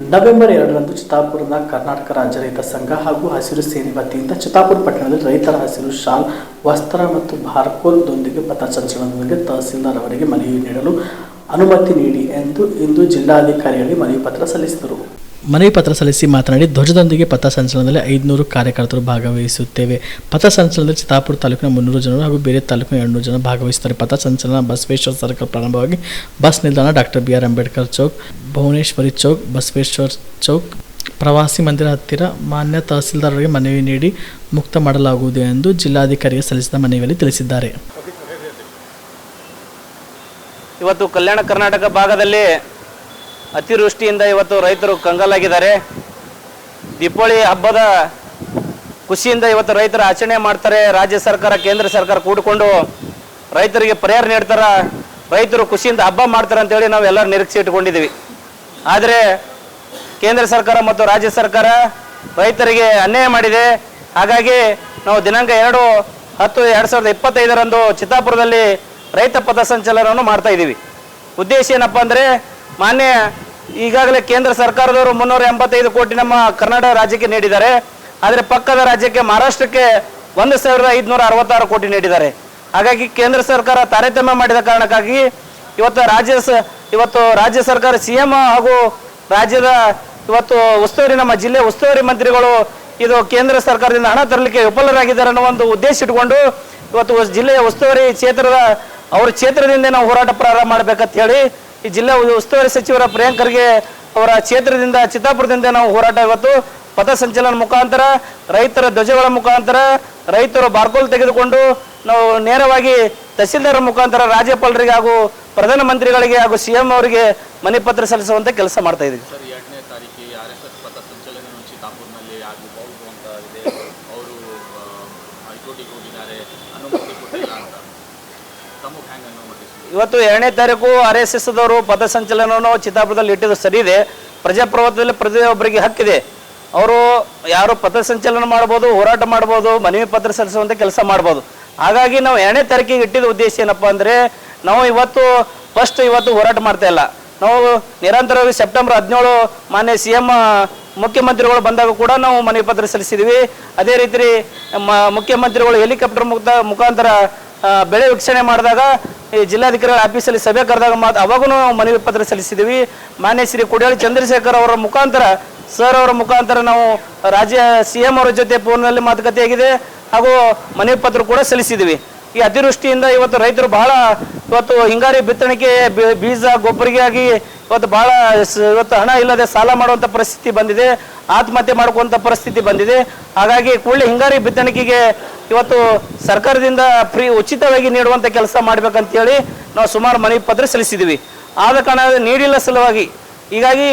November ಎರಡರಂದು ಚಿತ್ತಾಪುರದ ಕರ್ನಾಟಕ ರಾಜ್ಯ ರೈತ ಸಂಘ ಹಾಗೂ ಹಸಿರು ಸೇನೆ ವತಿಯಿಂದ ಚಿತ್ತಾಪುರ ಪಟ್ಟಣದಲ್ಲಿ ರೈತರ ಹಸಿರು ಶಾಲ್, ವಸ್ತ್ರ ಮತ್ತು ಬಾರ್ಕೋಲ್ದೊಂದಿಗೆ ಪಥಸಂಚಲನದೊಂದಿಗೆ ತಹಸೀಲ್ದಾರ್ ಅವರಿಗೆ ಮನವಿ ನೀಡಲು ಅನುಮತಿ ನೀಡಿ ಎಂದು ಇಂದು ಜಿಲ್ಲಾಧಿಕಾರಿಗಳಿಗೆ ಮನವಿ ಪತ್ರ ಸಲ್ಲಿಸಿದರು. ಮನವಿ ಪತ್ರ ಸಲ್ಲಿಸಿ ಮಾತನಾಡಿ, ಧ್ವಜದೊಂದಿಗೆ ಪಥಸಂಚಲನದಲ್ಲಿ ಐದುನೂರು ಕಾರ್ಯಕರ್ತರು ಭಾಗವಹಿಸುತ್ತೇವೆ. ಪಥಸಂಚಲನದಲ್ಲಿ ಚಿತ್ತಾಪುರ ತಾಲೂಕಿನ ಮುನ್ನೂರು ಜನರು ಹಾಗೂ ಬೇರೆ ತಾಲೂಕಿನ ಎರಡುನೂರು ಜನ ಭಾಗವಹಿಸುತ್ತಾರೆ. ಪಥಸಂಚಲನ ಬಸವೇಶ್ವರ ಸರ್ಕಲ್ ಪ್ರಾರಂಭವಾಗಿ ಬಸ್ ನಿಲ್ದಾಣ doctor B R Ambedkar Chowk, Bhuvaneshwari Chowk, Basaveshwar Chowk, ಪ್ರವಾಸಿ ಮಂದಿರ ಹತ್ತಿರ ಮಾನ್ಯ ತಹಸೀಲ್ದಾರರಿಗೆ ಮನವಿ ನೀಡಿ ಮುಕ್ತ ಮಾಡಲಾಗುವುದು ಎಂದು ಜಿಲ್ಲಾಧಿಕಾರಿಗೆ ಸಲ್ಲಿಸಿದ ಮನವಿಯಲ್ಲಿ ತಿಳಿಸಿದ್ದಾರೆ. ಇವತ್ತು ಕಲ್ಯಾಣ ಕರ್ನಾಟಕ ಭಾಗದಲ್ಲಿ ಅತಿವೃಷ್ಟಿಯಿಂದ ಇವತ್ತು ರೈತರು ಕಂಗಾಲಾಗಿದ್ದಾರೆ. ದೀಪಾವಳಿ ಹಬ್ಬದ ಖುಷಿಯಿಂದ ಇವತ್ತು ರೈತರು ಆಚರಣೆ ಮಾಡ್ತಾರೆ. ರಾಜ್ಯ ಸರ್ಕಾರ, ಕೇಂದ್ರ ಸರ್ಕಾರ ಕೂಡಿಕೊಂಡು ರೈತರಿಗೆ ಪರಿಹಾರ ನೀಡ್ತಾರ. ರೈತರು ಖುಷಿಯಿಂದ ಹಬ್ಬ ಮಾಡ್ತಾರೆ ಅಂತೇಳಿ ನಾವು ಎಲ್ಲರೂ ನಿರೀಕ್ಷೆ ಇಟ್ಕೊಂಡಿದ್ದೀವಿ ಆದರೆ ಕೇಂದ್ರ ಸರ್ಕಾರ ಮತ್ತು ರಾಜ್ಯ ಸರ್ಕಾರ ರೈತರಿಗೆ ಅನ್ಯಾಯ ಮಾಡಿದೆ. ಹಾಗಾಗಿ ನಾವು ದಿನಾಂಕ ಎರಡು ಹತ್ತು ಎರಡು ಸಾವಿರದ ಇಪ್ಪತ್ತೈದರಂದು ಚಿತ್ತಾಪುರದಲ್ಲಿ ರೈತ ಪಥಸಂಚಲನವನ್ನು ಮಾಡ್ತಾ ಇದ್ದೀವಿ. ಉದ್ದೇಶ ಏನಪ್ಪ ಅಂದರೆ ಮಾನ್ಯ, ಈಗಾಗಲೇ ಕೇಂದ್ರ ಸರ್ಕಾರದವರು ಮುನ್ನೂರ ಎಂಬತ್ತೈದು ಕೋಟಿ ನಮ್ಮ ಕರ್ನಾಟಕ ರಾಜ್ಯಕ್ಕೆ ನೀಡಿದ್ದಾರೆ. ಆದರೆ ಪಕ್ಕದ ರಾಜ್ಯಕ್ಕೆ, ಮಹಾರಾಷ್ಟ್ರಕ್ಕೆ ಒಂದು ಸಾವಿರದ ಐದುನೂರ ಅರವತ್ತಾರು ಕೋಟಿ ನೀಡಿದ್ದಾರೆ. ಹಾಗಾಗಿ ಕೇಂದ್ರ ಸರ್ಕಾರ ತಾರತಮ್ಯ ಮಾಡಿದ ಕಾರಣಕ್ಕಾಗಿ ಇವತ್ತು ರಾಜ್ಯ ಇವತ್ತು ರಾಜ್ಯ ಸರ್ಕಾರ ಸಿ ಎಂ ಹಾಗೂ ರಾಜ್ಯದ ಇವತ್ತು ಉಸ್ತುವಾರಿ, ನಮ್ಮ ಜಿಲ್ಲೆ ಉಸ್ತುವಾರಿ ಮಂತ್ರಿಗಳು ಇದು ಕೇಂದ್ರ ಸರ್ಕಾರದಿಂದ ಹಣ ತರಲಿಕ್ಕೆ ವಿಫಲರಾಗಿದ್ದಾರೆ ಅನ್ನೋ ಒಂದು ಉದ್ದೇಶ ಇಟ್ಕೊಂಡು ಇವತ್ತು ಜಿಲ್ಲೆಯ ಉಸ್ತುವಾರಿ ಕ್ಷೇತ್ರದ, ಅವ್ರ ಕ್ಷೇತ್ರದಿಂದ ನಾವು ಹೋರಾಟ ಪ್ರಾರಂಭ ಮಾಡ್ಬೇಕಂತ ಹೇಳಿ ಈ ಜಿಲ್ಲಾ ಉಸ್ತುವಾರಿ ಸಚಿವರ ಪ್ರಿಯಾಂಕರ್ಗೆ ಅವರ ಕ್ಷೇತ್ರದಿಂದ, ಚಿತ್ತಾಪುರದಿಂದ ನಾವು ಹೋರಾಟ ಇವತ್ತು. ಪಥಸಂಚಲನ ಮುಖಾಂತರ, ರೈತರ ಧ್ವಜಗಳ ಮುಖಾಂತರ, ರೈತರು ಬಾರ್ಕೋಲ್ ತೆಗೆದುಕೊಂಡು ನಾವು ನೇರವಾಗಿ ತಹಸೀಲ್ದಾರ್ ಮುಖಾಂತರ ರಾಜ್ಯಪಾಲರಿಗೆ ಹಾಗೂ ಪ್ರಧಾನಮಂತ್ರಿಗಳಿಗೆ ಹಾಗೂ ಸಿ ಎಂ ಅವರಿಗೆ ಮನೆ ಪತ್ರ ಕೆಲಸ ಮಾಡ್ತಾ ಇದ್ದೀವಿ. ಹೈಕೋರ್ಟಿಗೆ ಹೋಗಿದ್ದಾರೆ. ಅನುಮತಿ ಕೊಟ್ಟಿಲ್ಲ ಇವತ್ತು ಎರಡನೇ ತಾರೀಕು ಆರ್ ಎಸ್ ಎಸ್ ದವರು ಪಥಸಂಚಲನವನ್ನು ಚಿತ್ತಾಪುರದಲ್ಲಿ ಇಟ್ಟಿದ್ದು ಸರಿ ಇದೆ. ಪ್ರಜಾಪ್ರಭುತ್ವದಲ್ಲಿ ಪ್ರತಿಯೊಬ್ಬರಿಗೆ ಹಕ್ಕಿದೆ ಅವರು ಯಾರು ಪಥಸಂಚಲನ ಮಾಡ್ಬೋದು, ಹೋರಾಟ ಮಾಡ್ಬೋದು, ಮನವಿ ಪತ್ರ ಸಲ್ಲಿಸುವಂಥ ಕೆಲಸ ಮಾಡ್ಬೋದು. ಹಾಗಾಗಿ ನಾವು ಎರಡನೇ ತಾರೀಕಿಗೆ ಇಟ್ಟಿದ ಉದ್ದೇಶ ಏನಪ್ಪ ಅಂದರೆ, ನಾವು ಇವತ್ತು ಫಸ್ಟ್ ಇವತ್ತು ಹೋರಾಟ ಮಾಡ್ತಾ ಇಲ್ಲ. ನಾವು ನಿರಂತರವಾಗಿ ಸೆಪ್ಟೆಂಬರ್ ಹದಿನೇಳು ಮಾನ್ಯ ಸಿ ಎಂ ಮುಖ್ಯಮಂತ್ರಿಗಳು ಬಂದಾಗ ಕೂಡ ನಾವು ಮನವಿ ಪತ್ರ ಸಲ್ಲಿಸಿದ್ವಿ. ಅದೇ ರೀತಿ ಮುಖ್ಯಮಂತ್ರಿಗಳು ಹೆಲಿಕಾಪ್ಟರ್ ಮುಖ ಮುಖಾಂತರ ಬೆಳೆ ವೀಕ್ಷಣೆ ಮಾಡಿದಾಗ ಈ ಜಿಲ್ಲಾಧಿಕಾರಿಗಳ ಆಫೀಸಲ್ಲಿ ಸಭೆ ಕರೆದಾಗ ಮಾತು ಅವಾಗೂ ನಾವು ಮನವಿ ಪತ್ರ ಸಲ್ಲಿಸಿದ್ದೀವಿ ಮಾನ್ಯ ಶ್ರೀ ಕುಡಿಯಾಳಿ ಚಂದ್ರಶೇಖರ್ ಅವರ ಮುಖಾಂತರ, ಸರ್ ಅವರ ಮುಖಾಂತರ ನಾವು ರಾಜ್ಯ ಸಿ ಎಂ ಅವರ ಜೊತೆ ಫೋನ್ನಲ್ಲಿ ಮಾತುಕತೆ ಆಗಿದೆ ಹಾಗೂ ಮನವಿ ಪತ್ರ ಕೂಡ ಸಲ್ಲಿಸಿದ್ವಿ. ಈ ಅತಿವೃಷ್ಟಿಯಿಂದ ಇವತ್ತು ರೈತರು ಬಹಳ ಇವತ್ತು ಹಿಂಗಾರಿ ಬಿತ್ತಣಿಕೆ ಬೀಜ ಗೊಬ್ಬರಿಗೆ ಆಗಿ ಇವತ್ತು ಬಹಳ ಇವತ್ತು ಹಣ ಇಲ್ಲದೆ ಸಾಲ ಮಾಡುವಂಥ ಪರಿಸ್ಥಿತಿ ಬಂದಿದೆ, ಆತ್ಮಹತ್ಯೆ ಮಾಡ್ಕೊಂತ ಪರಿಸ್ಥಿತಿ ಬಂದಿದೆ. ಹಾಗಾಗಿ ಕೂಡಲೇ ಹಿಂಗಾರಿ ಬಿತ್ತಣಿಕೆಗೆ ಇವತ್ತು ಸರ್ಕಾರದಿಂದ ಫ್ರೀ, ಉಚಿತವಾಗಿ ನೀಡುವಂಥ ಕೆಲಸ ಮಾಡ್ಬೇಕಂತೇಳಿ ನಾವು ಸುಮಾರು ಮನವಿ ಪತ್ರ ಸಲ್ಲಿಸಿದ್ವಿ ಆದ ಕಾರಣ ನೀಡಿಲ್ಲ ಸಲುವಾಗಿ. ಹೀಗಾಗಿ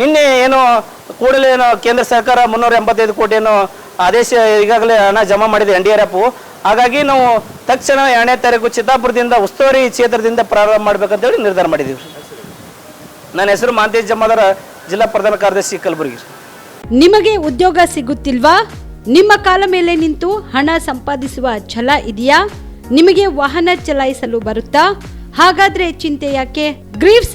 ನಿನ್ನೆ ಏನು ಕೂಡಲೇ ಕೇಂದ್ರ ಸರ್ಕಾರ ಮುನ್ನೂರ ಎಂಬತ್ತೈದು ಕೋಟಿಯನ್ನು ಆದೇಶ ಈಗಾಗಲೇ ಹಣ ಜಮಾ ಮಾಡಿದೆ ಎನ್ ಡಿ ಆರ್ ಎಫ್. ಹಾಗಾಗಿ ನಾವು ತಕ್ಷಣ ಎರಡನೇ ತಾರೀಕು ಚಿತ್ತಾಪುರದಿಂದ ಉಸ್ತುವಾರಿ ಕ್ಷೇತ್ರದಿಂದ ಪ್ರಾರಂಭ ಮಾಡ್ಬೇಕಂತೇಳಿ ನಿರ್ಧಾರ ಮಾಡಿದ್ದೀವಿ. ನನ್ನ ಹೆಸರು ಮಾಂತೇಶ್ ಜಮಾದಾರ, ಜಿಲ್ಲಾ ಪ್ರಧಾನ ಕಾರ್ಯದರ್ಶಿ ಕಲಬುರಗಿ. ನಿಮಗೆ ಉದ್ಯೋಗ ಸಿಗುತ್ತಿಲ್ವಾ? ನಿಮ್ಮ ಕಾಲ ಮೇಲೆ ನಿಂತು ಹಣ ಸಂಪಾದಿಸುವ ಛಲ ಇದೆಯಾ? ನಿಮಗೆ ವಾಹನ ಚಲಾಯಿಸಲು ಬರುತ್ತಾ? ಹಾಗಾದ್ರೆ ಚಿಂತೆ ಯಾಕೆ? ಗ್ರೀವ್ಸ್